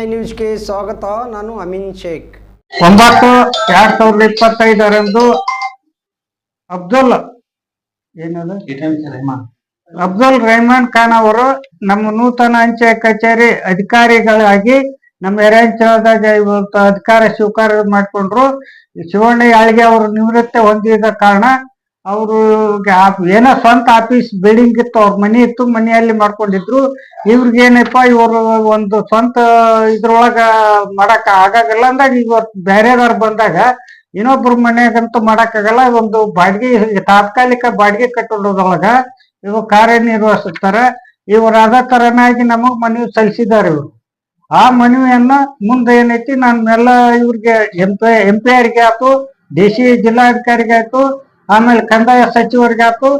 I ನ್ಯೂಸ್ಗೆ ಸ್ವಾಗತ, ನಾನು ಅಮಿನ್ ಶೇಖ್. ಒಂಬತ್ತು ಎರಡ್ ಸಾವಿರದ ಇಪ್ಪತ್ತೈದರಂದು ಅಬ್ದುಲ್ ಏನದು? ಅಬ್ದುಲ್ ರೆಹಮಾನ್ ಖಾನ್ ಅವರು ನಮ್ಮ ನೂತನ ಅಂಚೆ ಕಚೇರಿ ಅಧಿಕಾರಿಗಳಾಗಿ ನಮ್ಮ ಇವತ್ತು ಅಧಿಕಾರ ಸ್ವೀಕಾರ ಮಾಡಿಕೊಂಡ್ರು. ಶಿವಣ್ಣ ಯಾಳಿಗೆ ಅವರು ನಿವೃತ್ತಿ ಹೊಂದಿದ ಕಾರಣ ಅವರು ಏನೋ ಸ್ವಂತ ಆಫೀಸ್ ಬಿಲ್ಡಿಂಗ್ ಇತ್ತು, ಅವ್ರ ಮನೆ ಇತ್ತು, ಮನೆಯಲ್ಲಿ ಮಾಡ್ಕೊಂಡಿದ್ರು. ಇವ್ರಿಗೆ ಏನಪ್ಪ ಇವರು ಒಂದು ಸ್ವಂತ ಇದ್ರೊಳಗ ಮಾಡಕ್ ಆಗಾಗಲ್ಲ. ಅಂದಾಗ ಇವತ್ತು ಬೇರೆದವ್ರು ಬಂದಾಗ ಇನ್ನೊಬ್ರ ಮನೆಗಂತೂ ಮಾಡಕ್ಕಾಗಲ್ಲ. ಒಂದು ಬಾಡಿಗೆ, ತಾತ್ಕಾಲಿಕ ಬಾಡಿಗೆ ಕಟ್ಟಡದೊಳಗ ಇವು ಕಾರ್ಯನಿರ್ವಹಿಸುತ್ತಾರೆ ಇವರು ಅದ ತರನಾಗಿ ನಮಗ್ ಮನವಿ ಸಲ್ಲಿಸಿದ್ದಾರೆ ಇವರು. ಆ ಮನವಿಯನ್ನ ಮುಂದೆ ಏನೈತಿ ನಾನೆಲ್ಲ ಇವ್ರಿಗೆ ಎಂ ಪಿ ಎಂ ಪಿ ಆರ್ಗೆ ಆಯ್ತು ಸಿ, ಜಿಲ್ಲಾಧಿಕಾರಿಗೆ ಆಯ್ತು ಆಮೇಲೆ ಕಂದಾಯ ಸಚಿವರಿಗೆ ಆತು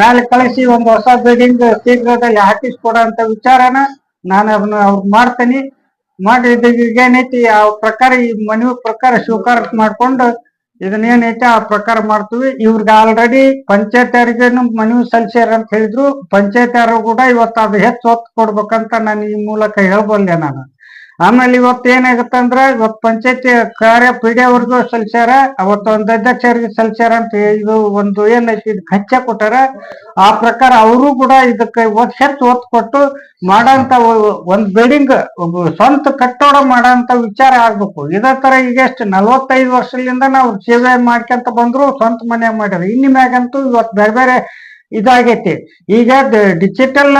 ಮೇಲೆ ಕಳಿಸಿ ಒಂದು ಹೊಸ ಬಿಲ್ಡಿಂಗ್ ಶೀಘ್ರದಲ್ಲಿ ಹಾಕಿಸ್ಕೊಡೋ ಅಂತ ವಿಚಾರನ ನಾನು ಅದನ್ನ ಅವ್ರಿಗೆ ಮಾಡ್ತೇನೆ. ಮಾಡಿ ಈಗ ಏನೈತಿ, ಆ ಪ್ರಕಾರ ಈ ಮನವಿ ಪ್ರಕಾರ ಸ್ವೀಕಾರ ಮಾಡ್ಕೊಂಡು ಇದನ್ನ ಏನೈತಿ ಆ ಪ್ರಕಾರ ಮಾಡ್ತೀವಿ. ಇವ್ರಿಗೆ ಆಲ್ರೆಡಿ ಪಂಚಾಯತ್ ಮನವಿ ಸಲ್ಲಿಸ್ಯಾರ ಅಂತ ಹೇಳಿದ್ರು. ಪಂಚಾಯತ್ ಕೂಡ ಇವತ್ತು ಅದು ಹೆಚ್ಚು ಒತ್ತು ಕೊಡ್ಬೇಕಂತ ನಾನು ಈ ಮೂಲಕ ಹೇಳ್ಬಲ್ಲೆ ನಾನು. ಆಮೇಲೆ ಇವತ್ತು ಏನಾಗುತ್ತೆ ಅಂದ್ರೆ ಇವತ್ತು ಪಂಚಾಯತಿ ಕಾರ್ಯ ಪಿ ಸಲ್ಸ್ಯಾರ, ಅವತ್ತು ಒಂದು ಅಧ್ಯಕ್ಷರಿಗೆ ಸಲ್ಸ್ಯಾರ ಅಂತ ಇದು ಒಂದು ಏನೈತಿ ಹಚ್ಚ ಕೊಟ್ಟಾರ. ಆ ಪ್ರಕಾರ ಅವರು ಕೂಡ ಇದಕ್ಕೆ ಹೆಚ್ಚು ಒತ್ತು ಕೊಟ್ಟು ಮಾಡಂತ ಒಂದ್ ಬಿಲ್ಡಿಂಗ್ ಸ್ವಂತ ಕಟ್ಟಡ ಮಾಡಂತ ವಿಚಾರ ಆಗ್ಬೇಕು. ಇದೇ ತರ ಈಗ ಎಷ್ಟು ನಲವತ್ತೈದು ವರ್ಷದಿಂದ ನಾವು ಸೇವೆ ಮಾಡ್ಕೊಂತ ಬಂದ್ರು ಸ್ವಂತ ಮನೆ ಮಾಡ್ಯಾರ. ಇನ್ನು ಮ್ಯಾಗಂತೂ ಇವತ್ತು ಬೇರೆ ಬೇರೆ ಇದಾಗೈತಿ. ಈಗ ಡಿಜಿಟಲ್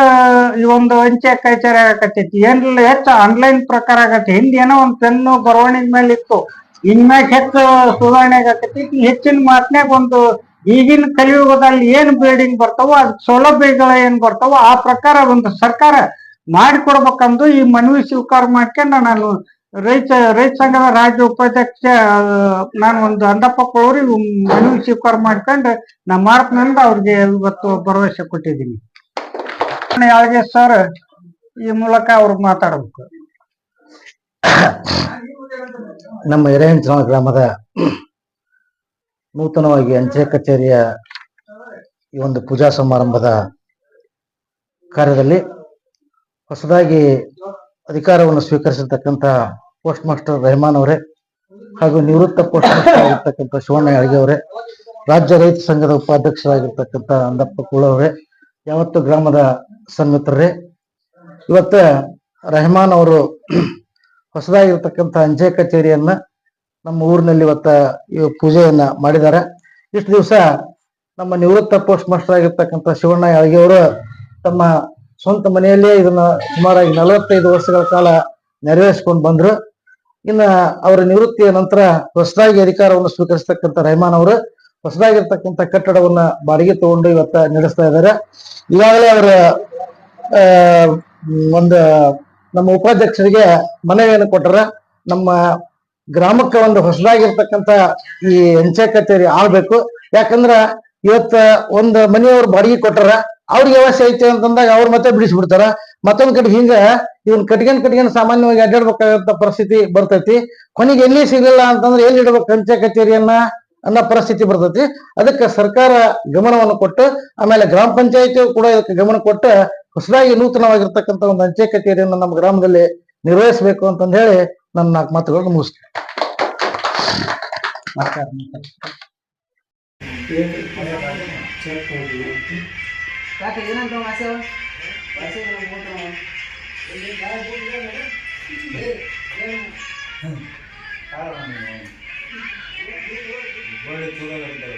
ಈ ಒಂದು ಅಂಚೆ ಕಚೇರಿ ಆಗಕತ್ತೈತಿ. ಏನ್ ಹೆಚ್ಚು ಆನ್ಲೈನ್ ಪ್ರಕಾರ ಆಗತ್ತೆ. ಹಿಂದೆ ಏನೋ ಒಂದು ಪೆನ್ನು ಬರವಣಿಗೆ ಮೇಲೆ ಇತ್ತು. ಇನ್ಮ್ಯಾಗ ಹೆಚ್ಚು ಸುಧಾರಣೆ ಆಗತ್ತೈತಿ ಹೆಚ್ಚಿನ ಮಾತ್ನ್ಯಾಗ ಒಂದು ಈಗಿನ ಕಲಿಯುಗದಲ್ಲಿ ಏನ್ ಬಿಲ್ಡಿಂಗ್ ಬರ್ತಾವೋ ಅದ್ ಸೌಲಭ್ಯಗಳು ಏನ್ ಬರ್ತಾವೋ ಆ ಪ್ರಕಾರ ಒಂದು ಸರ್ಕಾರ ಮಾಡಿಕೊಡ್ಬೇಕಂದು ಈ ಮನವಿ ಸ್ವೀಕಾರ ಮಾಡ್ಕೊಂಡು ನಾನು ರೈತ ರೈತ ಸಂಘದ ರಾಜ್ಯ ಉಪಾಧ್ಯಕ್ಷ ನಾನು ಒಂದು ಅಂದಪ್ಪ ಕೊಳೂರಿ ಮನವಿ ಸ್ವೀಕಾರ ಮಾಡ್ಕೊಂಡು ನಾ ಮಾರ್ಕ್ನಿಂದ ಅವ್ರಿಗೆ ಇವತ್ತು ಭರವಸೆ ಕೊಟ್ಟಿದ್ದೀನಿ. ಯಾಳಿಗೆ ಸರ್ ಈ ಮೂಲಕ ಅವ್ರು ಮಾತಾಡಬೇಕು. ನಮ್ಮ ಎರೆಹಂಚನ ಗ್ರಾಮದ ನೂತನವಾಗಿ ಅಂಚೆ ಕಚೇರಿಯ ಈ ಒಂದು ಪೂಜಾ ಸಮಾರಂಭದ ಕಾರ್ಯದಲ್ಲಿ ಹೊಸದಾಗಿ ಅಧಿಕಾರವನ್ನು ಸ್ವೀಕರಿಸಿರ್ತಕ್ಕಂಥ ಪೋಸ್ಟ್ ಮಾಸ್ಟರ್ ರೆಹಮಾನ್ ಅವರೇ ಹಾಗೂ ನಿವೃತ್ತ ಪೋಸ್ಟ್ ಮಾಸ್ಟರ್ ಆಗಿರ್ತಕ್ಕಂಥ ಶಿವಣ್ಣ ಯಾಳ್ಗೆ ಅವರೇ, ರಾಜ್ಯ ರೈತ ಸಂಘದ ಉಪಾಧ್ಯಕ್ಷರಾಗಿರ್ತಕ್ಕಂಥ ಅಂದಪ್ಪ ಅವರೇ, ಯಾವತ್ತು ಗ್ರಾಮದ ಸನ್ಮಿತ್ರರೇ, ಇವತ್ತ ರೆಹಮಾನ್ ಅವರು ಹೊಸದಾಗಿರ್ತಕ್ಕಂಥ ಅಂಚೆ ಕಚೇರಿಯನ್ನ ನಮ್ಮ ಊರಿನಲ್ಲಿ ಇವತ್ತ ಇವ ಪೂಜೆಯನ್ನ ಮಾಡಿದ್ದಾರೆ. ಇಷ್ಟು ದಿವಸ ನಮ್ಮ ನಿವೃತ್ತ ಪೋಸ್ಟ್ ಮಾಸ್ಟರ್ ಆಗಿರ್ತಕ್ಕಂಥ ಶಿವಣ್ಣ ಅವರು ತಮ್ಮ ಸ್ವಂತ ಮನೆಯಲ್ಲೇ ಇದನ್ನ ಸುಮಾರಾಗಿ ನಲವತ್ತೈದು ವರ್ಷಗಳ ಕಾಲ ನೆರವೇರಿಸಿಕೊಂಡು ಬಂದ್ರು. ಇನ್ನ ಅವರ ನಿವೃತ್ತಿಯ ನಂತರ ಹೊಸದಾಗಿ ಅಧಿಕಾರವನ್ನು ಸ್ವೀಕರಿಸತಕ್ಕಂಥ ರೆಹಮಾನ್ ಅವರು ಹೊಸದಾಗಿರ್ತಕ್ಕಂಥ ಕಟ್ಟಡವನ್ನ ಬಾಡಿಗೆ ತಗೊಂಡು ಇವತ್ತ ನಡೆಸ್ತಾ ಇದ್ದಾರೆ. ಈಗಾಗಲೇ ಅವರ ಒಂದು ನಮ್ಮ ಉಪಾಧ್ಯಕ್ಷರಿಗೆ ಮನವಿಯನ್ನು ಕೊಟ್ಟರ ನಮ್ಮ ಗ್ರಾಮಕ್ಕೆ ಒಂದು ಹೊಸದಾಗಿರ್ತಕ್ಕಂಥ ಈ ಅಂಚೆ ಕಚೇರಿ ಆಳ್ಬೇಕು ಯಾಕಂದ್ರ ಇವತ್ತ ಒಂದು ಮನೆಯವರು ಬಾಡಿಗೆ ಕೊಟ್ಟಾರ. ಅವ್ರಿಗೆ ವ್ಯವಸ್ಥೆ ಐತೆ ಅಂತಂದಾಗ ಅವ್ರು ಮತ್ತೆ ಬಿಡಿಸ್ಬಿಡ್ತಾರ. ಮತ್ತೊಂದ್ ಕಡೆ ಹಿಂಗ ಇವನ್ ಕಟ್ಗೆನ್ ಕಟ್ಗೆನ್ ಸಾಮಾನ್ಯವಾಗಿ ಅಡ್ಡಾಡ್ಬೇಕಾಗಂತ ಪರಿಸ್ಥಿತಿ ಬರ್ತೈತಿ. ಕೊನೆಗೆ ಎಲ್ಲಿ ಸಿಗಲಿಲ್ಲ ಅಂತಂದ್ರೆ ಎಲ್ಲಿ ಇಡ್ಬೇಕು ಅಂಚೆ ಕಚೇರಿಯನ್ನ ಅನ್ನೋ ಪರಿಸ್ಥಿತಿ ಬರ್ತೈತಿ. ಅದಕ್ಕೆ ಸರ್ಕಾರ ಗಮನವನ್ನು ಕೊಟ್ಟು, ಆಮೇಲೆ ಗ್ರಾಮ ಪಂಚಾಯತಿ ಕೂಡ ಇದಕ್ಕೆ ಗಮನ ಕೊಟ್ಟು ಹೊಸದಾಗಿ ನೂತನವಾಗಿರ್ತಕ್ಕಂಥ ಒಂದು ಅಂಚೆ ಕಚೇರಿಯನ್ನ ನಮ್ಮ ಗ್ರಾಮದಲ್ಲಿ ನಿರ್ವಹಿಸಬೇಕು ಅಂತಂದ ಹೇಳಿ ನನ್ನ ನಾಲ್ಕು ಮಾತುಗಳನ್ನು ಮುಗಿಸ್ತೇನೆ. ಮಾತಾಡ್ತಾರೆ Kaya yun ang tong aso. Aso yung mga buto mo. Hindi ka ang buto yan eh. Hindi. Yan. Para kami mo. Bale, tula lang daw.